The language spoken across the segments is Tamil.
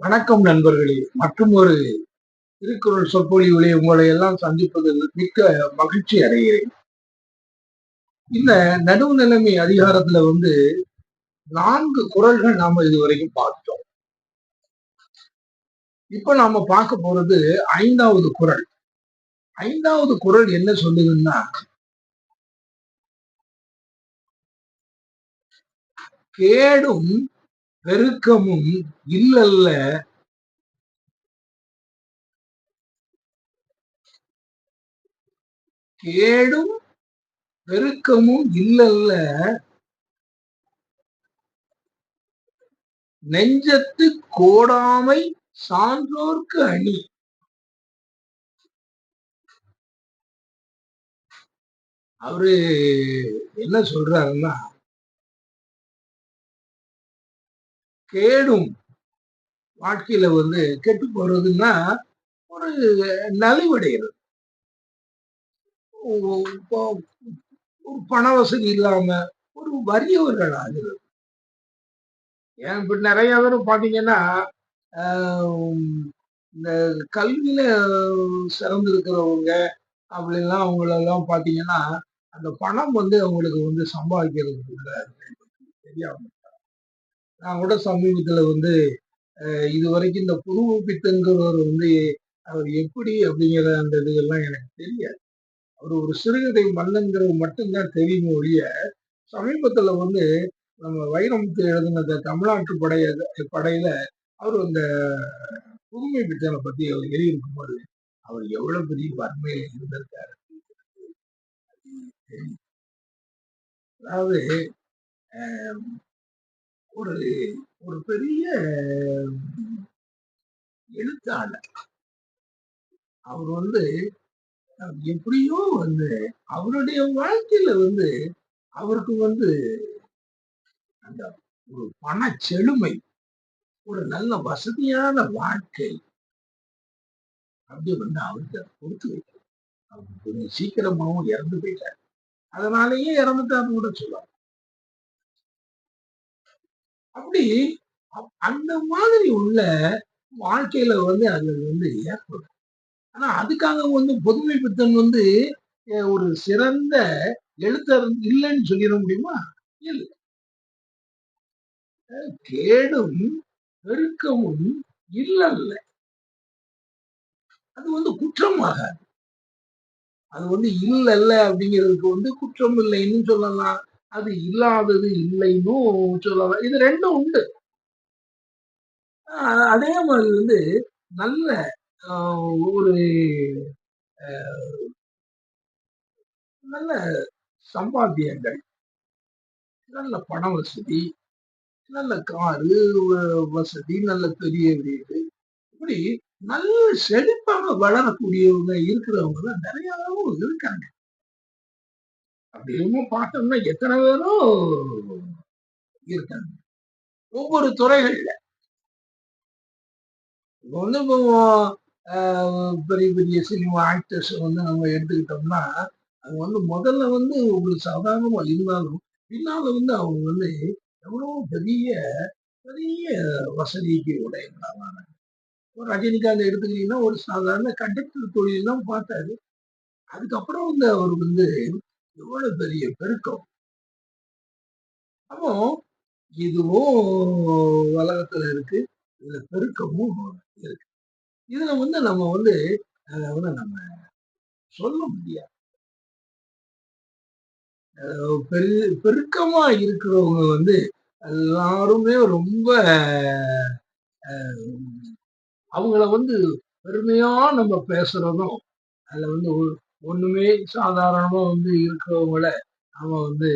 வணக்கம் நண்பர்களே. மற்றும் ஒரு திருக்குறள் சொற்பொழிவுகளை உங்களை எல்லாம் சந்திப்பதில் மிக்க மகிழ்ச்சி அடைகிறேன். இந்த நடுவு நிலைமை அதிகாரத்துல வந்து நான்கு குரல்கள் நாம இதுவரைக்கும் பார்த்தோம். இப்ப நாம பார்க்க போறது ஐந்தாவது குரல் ஐந்தாவது குரல் என்ன சொல்லுதுன்னா கேடும் பெருக்கமும் இல்லல்ல. கேடும் பெருக்கமும் இல்லல்ல. நெஞ்சத்து கோடாமை சான்றோர்க்கு அணி. அவரு என்ன சொல்றாருன்னா கேடும். வாழ்க்கையில வந்து கெட்டு போறதுன்னா ஒரு நலிவடைகிறது. ஒரு பண வசதி இல்லாம ஒரு வறியவர்கள் ஆகிறது. ஏன் இப்ப நிறைய பேர் பாத்தீங்கன்னா இந்த கல்வியில சிறந்திருக்கிறவங்க அப்படின்லாம் அவங்களெல்லாம் பாத்தீங்கன்னா அந்த பணம் வந்து அவங்களுக்கு வந்து சம்பாதிக்கிறது தெரியாம. நான் கூட சமீபத்துல வந்து இது வரைக்கும் இந்த புருவ வந்து அவர் எப்படி அப்படிங்கிற அந்த இதுகள்லாம் எனக்கு தெரியாது. அவர் ஒரு சிறுகதை மன்னங்கிறது மட்டும்தான் தெரியுமே ஒழிய சமீபத்துல வந்து நம்ம வைரமுத்து எழுதின தமிழ்நாட்டு படைய படையில அவர் அந்த புதுமை பித்தனை பத்தி அவர் எழுதியிருக்கும் போது அவர் எவ்வளவு பெரிய வறுமையில இருந்திருக்காரு அதாவது ஒரு ஒரு பெரிய எழுத்தாளர். அவர் வந்து எப்படியோ வந்து அவருடைய வாழ்க்கையில வந்து அவருக்கு வந்து அந்த ஒரு பண செழுமை ஒரு நல்ல வசதியான வாழ்க்கை அப்படி வந்து அவருக்கு கொடுத்து வைக்கிறார் அவர் கொஞ்சம் சீக்கிரமாவும் இறந்து போயிட்டார். அதனாலேயே இறந்துட்டாருன்னு கூட சொல்லுவாங்க அப்படி அந்த மாதிரி உள்ள வாழ்க்கையில வந்து அது வந்து ஏற்படும். ஆனா அதுக்காக வந்து பொதுமை பித்தன் வந்து ஒரு சிறந்த எழுத்தர் இல்லைன்னு சொல்லிட முடியுமா? இல்லை. கேடும் பெருக்கமும் இல்லல்ல. அது வந்து குற்றமாகாது. அது வந்து இல்லல்ல அப்படிங்கிறதுக்கு வந்து குற்றம் இல்லைன்னு சொல்லலாம். அது இல்லாதது இல்லைன்னு சொல்லலாம் இது ரெண்டும் உண்டு. அதே மாதிரி வந்து நல்ல ஒரு நல்ல சம்பாத்தியங்கள் நல்ல பண வசதி நல்ல காரு வசதி நல்ல பெரிய வீடு இப்படி நல்ல செழிப்பாக வளரக்கூடியவங்க இருக்கிறவங்க தான் நிறையாவும் இருக்காங்க. அப்படின்னு பார்த்தோம்னா எத்தனை பேரும் இருக்காங்க. ஒவ்வொரு துறைகள்ல. வந்து பெரிய பெரிய சினிமா ஆக்டர்ஸ் வந்து நம்ம எடுத்துக்கிட்டோம்னா அவங்க வந்து முதல்ல வந்து உங்களுக்கு சாதாரணமா இருந்தாலும் பின்னால வந்து அவங்க வந்து எவ்வளவு பெரிய பெரிய வசதிக்கு உடையவங்களாக ரஜினிகாந்த் எடுத்துக்கிட்டீங்கன்னா ஒரு சாதாரண கண்டக்டர் தொழில் தான் பார்த்தாரு. அதுக்கப்புறம் வந்து அவர் வந்து எவ்வளவு பெரிய பெருக்கம்? அப்போ இதுவும் உலகத்துல இருக்கு இதுல பெருக்கமும் இருக்கு. இதுல வந்து நம்ம வந்து அதை வந்து நம்ம சொல்ல முடியாது. பெரு பெருக்கமா இருக்கிறவங்க வந்து எல்லாருமே ரொம்ப அவங்கள வந்து பெருமையா நம்ம பேசுறதும் அதுல வந்து ஒண்ணுமே சாதாரணமா வந்து இருக்கிறவங்கள நாம வந்து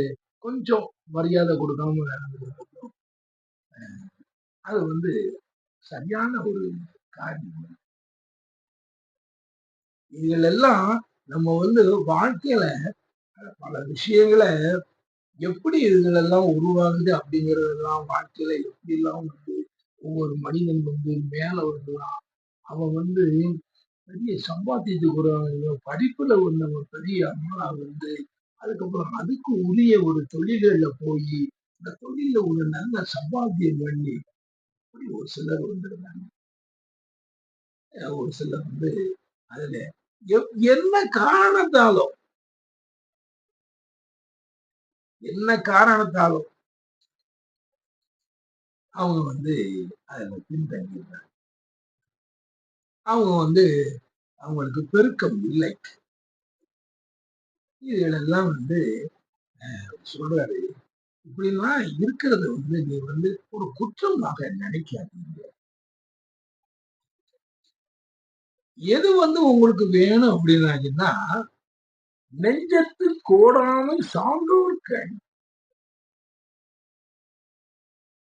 கொஞ்சம் மரியாதை கொடுக்காம நடந்துக்கிறோம். அது வந்து சரியான ஒரு காரியம். இதுகள் எல்லாம் நம்ம வந்து வாழ்க்கையில பல விஷயங்களை எப்படி இதுகளெல்லாம் உருவாகுது அப்படிங்கறதெல்லாம் வாழ்க்கையில எப்படி எல்லாம் வந்து ஒவ்வொரு மனிதன் வந்து மேல வரலாம் அவன் வந்து பெரிய சம்பாத்தியத்துக்கு ஒரு படிப்புல உள்ள ஒரு பெரிய அம்மா வந்து அதுக்கப்புறம் அதுக்கு உரிய ஒரு தொழில்கள்ல போய் இந்த தொழில ஒரு நல்ல சம்பாத்தியம் பண்ணி அப்படி ஒரு சிலர் வந்திருந்தாங்க. ஒரு சிலர் வந்து அதுல என்ன காரணத்தாலும் என்ன காரணத்தாலும் அவங்க வந்து அதுல பின்தங்கியிருந்தாங்க. அவங்க வந்து அவங்களுக்கு பெருக்கம் இல்லை. இதுகளெல்லாம் வந்து சொல்றாரு. இப்படிலாம் இருக்கிறத வந்து நீ வந்து ஒரு குற்றமாக நினைக்காதீங்க. எது வந்து உங்களுக்கு வேணும் அப்படின்னாச்சுன்னா நெஞ்சத்து கோடாமல் சான்றோர் கண்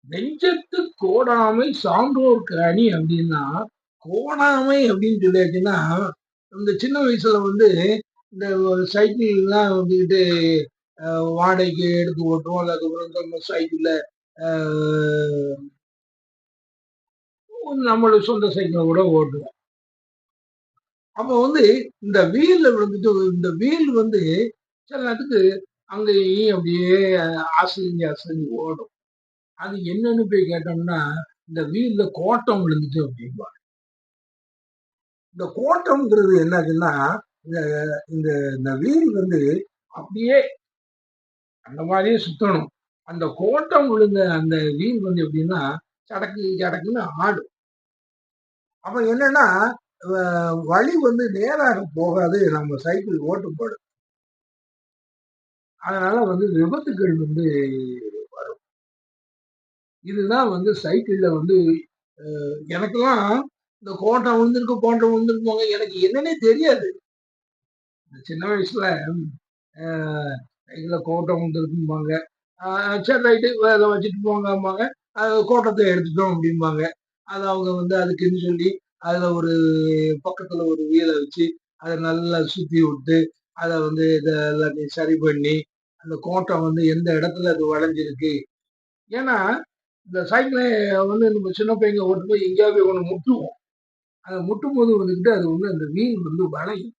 நெஞ்சத்து கோடாமை சான்றோர்க்கு அணி அப்படின்னா கோணாமை அப்படின்னு சொல்லியாச்சுன்னா இந்த சின்ன வயசுல வந்து இந்த சைக்கிள்லாம் வந்துக்கிட்டு அஹ், வாடகைக்கு எடுத்து ஓட்டுவோம். அதுக்கப்புறம் இந்த சைக்கிள்ல நம்மளோட சொந்த சைக்கிளை கூட ஓட்டுவோம். அப்ப வந்து இந்த வீல்ல விழுந்துட்டு இந்த வீல் வந்து சில நேரத்துக்கு அங்கேயும் அப்படியே அசைஞ்சு அசைஞ்சு ஓடும். அது என்னன்னு போய் கேட்டோம்னா இந்த வீல்ல கோட்டம் விழுந்துட்டு அப்படிம்பா இந்த கோட்டம்ங்கிறது என்னதுன்னா இந்த இந்த இந்த வீல் வந்து அப்படியே அந்த மாதிரியே சுத்தணும். அந்த கோட்டம் விழுந்த அந்த வீல் வந்து எப்படின்னா சடக்கு சடக்குன்னு ஆடும். அப்ப என்னன்னா வழி வந்து நேராக போகாது நம்ம சைக்கிள் ஓட்டும் போடும் அதனால வந்து விபத்துக்கள் வந்து வரும். இதுதான் வந்து சைக்கிள்ல வந்து எனக்கெல்லாம் இந்த கோட்டம் விழுந்திருக்கு கோட்டை விழுந்திருப்பாங்க எனக்கு என்னன்னே தெரியாது. சின்ன வயசுல இதுல கோட்டை கோட்டம் விழுந்திருக்கும்பாங்க சரி ரைட்டு அதை வச்சுட்டு போங்கம்பாங்க. அது கோட்டத்தை எடுத்துட்டோம் அப்படிம்பாங்க. அது அவங்க வந்து அதுக்குன்னு சொல்லி அதுல ஒரு பக்கத்துல ஒரு வீலை வச்சு அதை நல்லா சுத்தி விட்டு அதை வந்து இதை எல்லாத்தையும் சரி பண்ணி அந்த கோட்டம் வந்து எந்த இடத்துல அது வளைஞ்சிருக்கு. ஏன்னா இந்த சைக்கிளை வந்து நம்ம சின்ன பையங்க ஓட்டு போய் எங்கேயாவது ஒன்று முட்டுவோம். அதை முட்டும் போது வந்துக்கிட்டு அது வந்து அந்த மீன் வந்து வளையும்.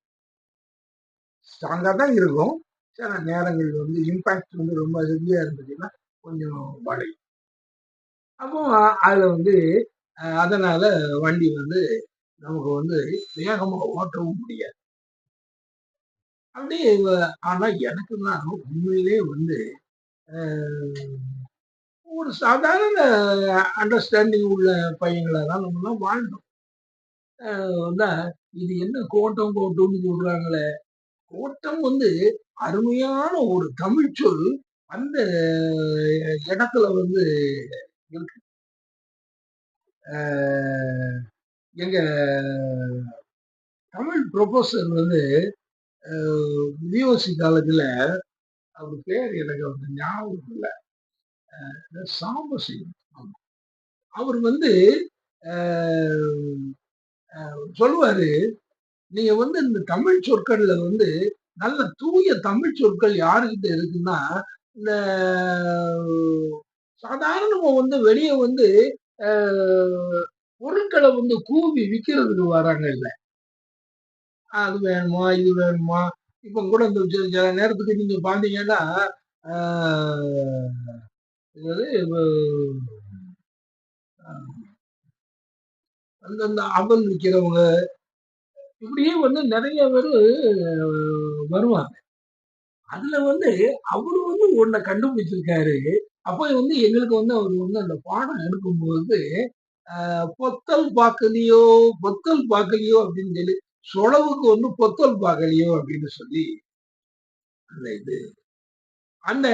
ஸ்ட்ராங்காக தான் இருக்கும். சில நேரங்கள் வந்து இம்பாக்ட் வந்து ரொம்ப ஹெவியாக இருந்துச்சுன்னா கொஞ்சம் வளையும். அப்போ அதில் வந்து அதனால் அதனால வண்டி வந்து நமக்கு வந்து வேகமாக ஓட்டவும் முடியாது. அப்படியே ஆனால் எனக்கு தான் உண்மையிலே வந்து ஒரு சாதாரண அண்டர்ஸ்டாண்டிங் உள்ள பையங்களை தான் நம்மலாம் வாழ்ந்தோம். இது என்ன கோட்டம் கோட்டம்னு சொல்றாங்களே? கோட்டம் வந்து அருமையான ஒரு தமிழ் சொல் அந்த இடத்துல வந்து இருக்கு. எங்க தமிழ் ப்ரொஃபஸர் வந்து விஓசி காலேஜில் அவர் பேர் எனக்கு வந்து ஞாபகம் இல்லை. சாம்பசிவம். அவர் வந்து சொல்லுவாரு நீங்க வந்து இந்த தமிழ் சொற்கள்ல வந்து நல்ல தூய தமிழ் சொற்கள் யாருக்கிட்ட இருக்குன்னா இந்த சாதாரணமா வந்து வெளியே வந்து பொருட்களை வந்து கூவி விற்கிறதுக்கு வராங்க இல்லை. அது வேணுமா இது வேணுமா இப்ப கூட இந்த சில நேரத்துக்கு நீங்க பாத்தீங்கன்னா இது அந்தந்த அவல் விற்கிறவங்க இப்படியே வந்து நிறைய பேர் வருவாங்க. அதுல வந்து அவரு வந்து ஒன்ன கண்டுபிடிச்சிருக்காரு. அப்ப வந்து எங்களுக்கு வந்து அவர் வந்து அந்த பாடம் எடுக்கும்போது ஆஹ், பொத்தல் பார்க்கலையோ பொத்தல் பார்க்கலையோ அப்படின்னு சொல்லி சொலவுக்கு வந்து பொத்தல் பார்க்கலையோ அப்படின்னு சொல்லி அந்த இது. அந்த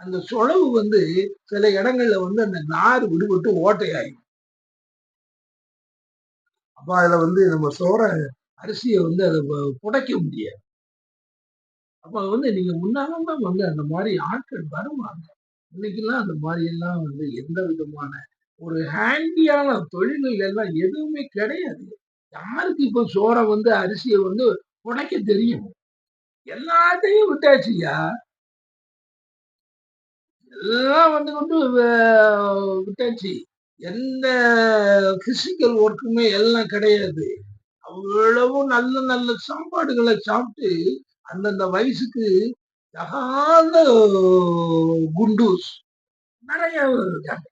அந்த சொலவு வந்து சில இடங்கள்ல வந்து அந்த நார் விடுபட்டு ஓட்டையாயி அப்ப அதுல வந்து நம்ம சோற அரிசியை வந்து அதை புடைக்க முடியாது. அப்ப வந்து நீங்க முன்னாலாம் வந்து அந்த மாதிரி ஆட்கள் வருவாங்க. இன்னைக்கெல்லாம் அந்த மாதிரி எல்லாம் வந்து எந்த விதமான ஒரு ஹேண்டியான தொழில்கள் எல்லாம் எதுவுமே கிடையாது. யாருக்கு இப்போ சோறை வந்து அரிசியை வந்து புடைக்க தெரியும்? எல்லாத்தையும் விட்டாச்சுயா எல்லாம் வந்து கொண்டு விட்டாச்சு. எந்த பிசிக்கல் ஒர்க்குமே எல்லாம் கிடையாது. அவ்வளவு நல்ல நல்ல சாப்பாடுகளை சாப்பிட்டு அந்தந்த வயசுக்கு தகாத குண்டூஸ் நிறைய இருக்காங்க.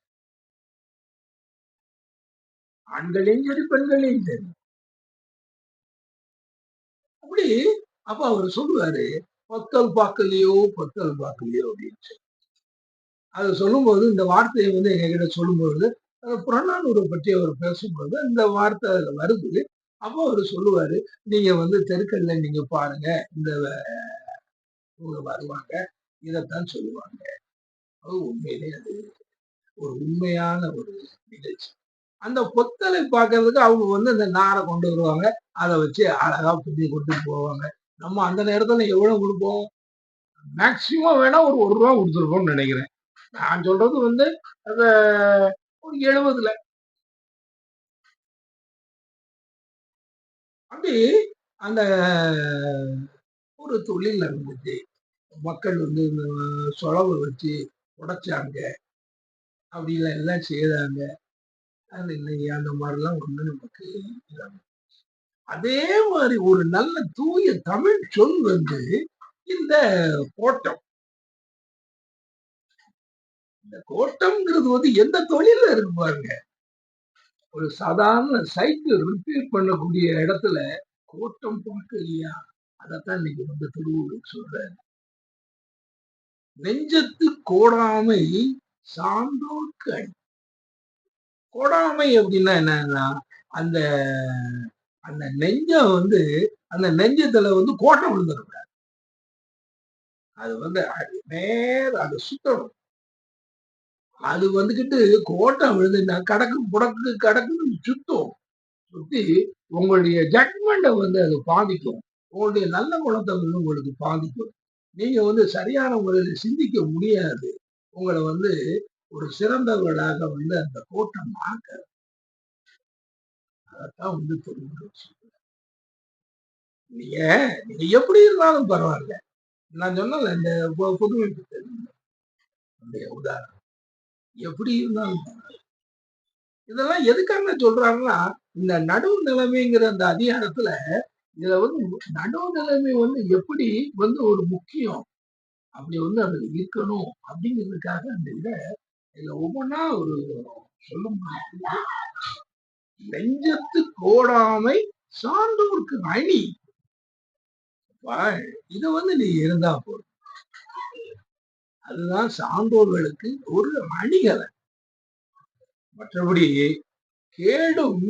ஆண்களையும் சரி பெண்களையும் சரி. அப்படி அப்ப அவர் சொல்லுவாரு பத்தல் பாக்கலையோ பத்தல் பாக்கலையோ அப்படின்னு சொல்லி. அதை சொல்லும்போது இந்த வார்த்தையை வந்து எங்ககிட்ட சொல்லும்போது புறநானூரை பற்றி அவர் பேசும்போது இந்த வார்த்தை அதுல வருது. அப்போ அவர் சொல்லுவாரு நீங்க வந்து தெருக்கல்ல நீங்க பாருங்க இந்த இவங்க வருவாங்க இதைத்தான் சொல்லுவாங்க. அது உண்மையிலே அது ஒரு உண்மையான ஒரு நிகழ்ச்சி. அந்த பொத்தலை பார்க்கறதுக்கு அவங்க வந்து இந்த நாரை கொண்டு வருவாங்க. அதை வச்சு அழகா புண்ணி கொண்டு போவாங்க. நம்ம அந்த நேரத்துல எவ்வளவு கொடுப்போம்? மேக்சிமம் வேணா ஒரு ஒரு ரூபா கொடுத்துருப்போம்னு நினைக்கிறேன். நான் சொல்றது வந்து அந்த ஒரு எழுபதுல அப்படி அந்த ஒரு தொழில் இருந்துச்சு மக்கள் வந்து இந்த சொலவை வச்சு உடைச்சாங்க. அப்படிலாம் எல்லாம் செய்தாங்க. அது இன்னைக்கு அந்த மாதிரிலாம் ஒண்ணு நமக்கு அதே மாதிரி ஒரு நல்ல தூய தமிழ் சொல் வந்து இந்த கோட்டம் இந்த கோட்டம்ங்கிறது வந்து எந்த தொழில இருக்கு பாருங்க. ஒரு சாதாரண சைக்கிள் ரிப்பேர் பண்ணக்கூடிய இடத்துல கோட்டம் பார்க்கலையா அதைத்தான் இன்னைக்கு வந்து திருவள்ளுவர் சொல்ற நெஞ்சத்து கோடாமை சான்றோர்க்கு அடி. கோடாமை அப்படின்னா என்னன்னா அந்த அந்த நெஞ்சம் வந்து அந்த நெஞ்சத்துல வந்து கோட்டம் விழுந்துடக்கூடாது. அது வந்து நேர அதை சுத்தணும். அது வந்துகிட்டு கோட்டம் விழுந்துன்னா கடக்கு புடக்கு கடக்குன்னு சுத்தும். சுத்தி உங்களுடைய ஜட்மெண்ட்டை வந்து அது பாதிக்கும். உங்களுடைய நல்ல குணத்தை வந்து உங்களுக்கு பாதிக்கும். நீங்க வந்து சரியான முறையில் சிந்திக்க முடியாது. உங்களை வந்து ஒரு சிறந்தவர்களாக வந்து அந்த கோட்டம் ஆக்க அதான் வந்து திருமணம் நீங்க நீங்க எப்படி இருந்தாலும் பரவாயில்ல. நான் சொன்னல இந்த புதுமை உதாரணம். எப்படி இருந்தாலும் இதெல்லாம் எதுக்காக சொல்றாங்கன்னா இந்த நடுவு நிலைமைங்கிற அந்த அதிகாரத்துல இதுல வந்து நடுவு நிலைமை வந்து எப்படி வந்து ஒரு முக்கியம் அப்படி வந்து அதுல இருக்கணும் அப்படிங்கிறதுக்காக அந்த இதை இதுல ஒவ்வொன்றா ஒரு சொல்ல முடியாது நெஞ்சத்து கோடாமை சான்றோருக்கு அணி. இது வந்து நீ இருந்தா போதும். அதுதான் சான்றோர்களுக்கு ஒரு அணிகலை மற்றபடி கேடும்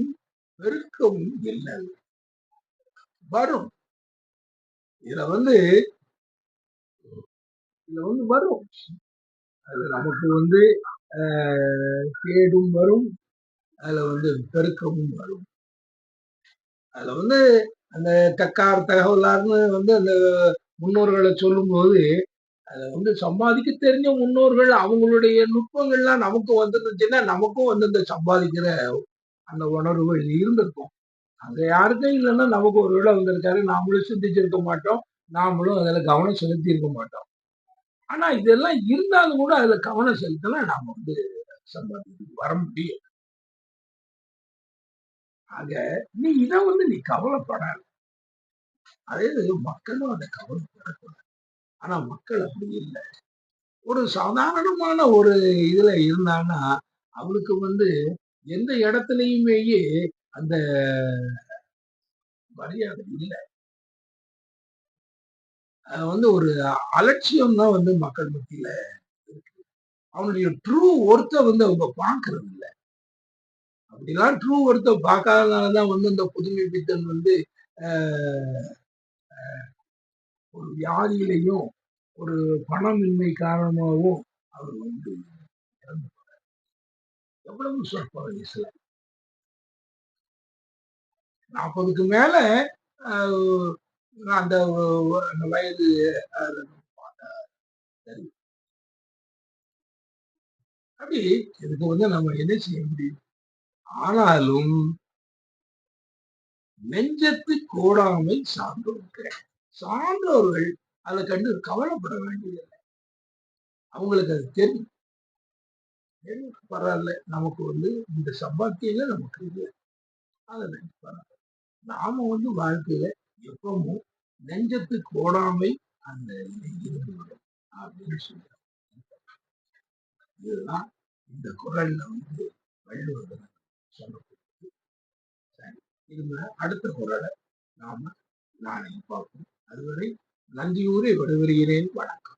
பெருக்கும் இல்லை. வரும். இதுல வந்து இதுல வந்து வரும். அது நமக்கு வந்து கேடும் வரும். அதுல வந்து பெருக்கமும் வரும். அதுல வந்து அந்த தக்கார் தகவலார்னு வந்து அந்த முன்னோர்களை சொல்லும் போது அதை வந்து சம்பாதிக்க தெரிஞ்ச முன்னோர்கள் அவங்களுடைய நுட்பங்கள்லாம் நமக்கு வந்துருந்துச்சுன்னா நமக்கும் வந்து இந்த சம்பாதிக்கிற அந்த உணர்வுகள் இருந்திருக்கும். அங்க யாருக்கும் இல்லைன்னா நமக்கு ஒரு விட வந்திருக்காரு. நாமளும் சிந்திச்சிருக்க மாட்டோம். நாமளும் அதில் கவனம் செலுத்தி இருக்க மாட்டோம். ஆனா இதெல்லாம் இருந்தாலும் கூட அதுல கவனம் செலுத்தலாம் நாம வந்து சம்பாதிக்க வர முடியும் ஆக நீ இதை வந்து நீ கவலைப்படாது. அதே மக்களும் அதை கவலைப்படக்கூடாது. ஆனா மக்கள் அப்படி இல்லை. ஒரு சாதாரணமான ஒரு இதுல இருந்தான்னா அவளுக்கு வந்து எந்த இடத்துலயுமேயே அந்த மரியாதை இல்லை. வந்து ஒரு அலட்சியம் தான் வந்து மக்கள் மத்தியில இருக்கு. அவனுடைய ட்ரூ ஒர்த்தை வந்து அவங்க பார்க்கறது இல்லை. அப்படிலாம் ட்ரூ ஒர்த்தை பார்க்காதனாலதான் வந்து இந்த புதுமை பித்தன் வந்து ஒரு வியாதியிலையும் ஒரு பணமின்மை காரணமாகவும் அவர் வந்து இறந்து போறார். எவ்வளவு சொற்ப வயசுல நாற்பதுக்கு மேல அந்த வயது அப்படி இதுக்கு வந்து நம்ம என்ன செய்ய முடியும்? ஆனாலும் நெஞ்சத்து கோடாமை இருக்கிறேன் சார்ந்தவர்கள் அதை கண்டு கவலைப்பட வேண்டியதில்லை. அவங்களுக்கு அது தெரியும். பரவாயில்ல. நமக்கு வந்து இந்த சம்பாத்தியில நமக்கு இல்லை அதை பரவாயில்ல நாம வந்து வாழ்க்கையில எப்பவும் நெஞ்சத்துக்கு ஓடாமை அந்த இருந்து வரும் அப்படின்னு சொல்றோம் இதுதான் இந்த குரல்ல வந்து வள்ளுவர் சொல்லப்படுது இருந்த அடுத்த குரலை நாம நாளை பார்ப்போம். அதுவரை நன்றியூரை விடைபெறுகிறேன். வணக்கம்.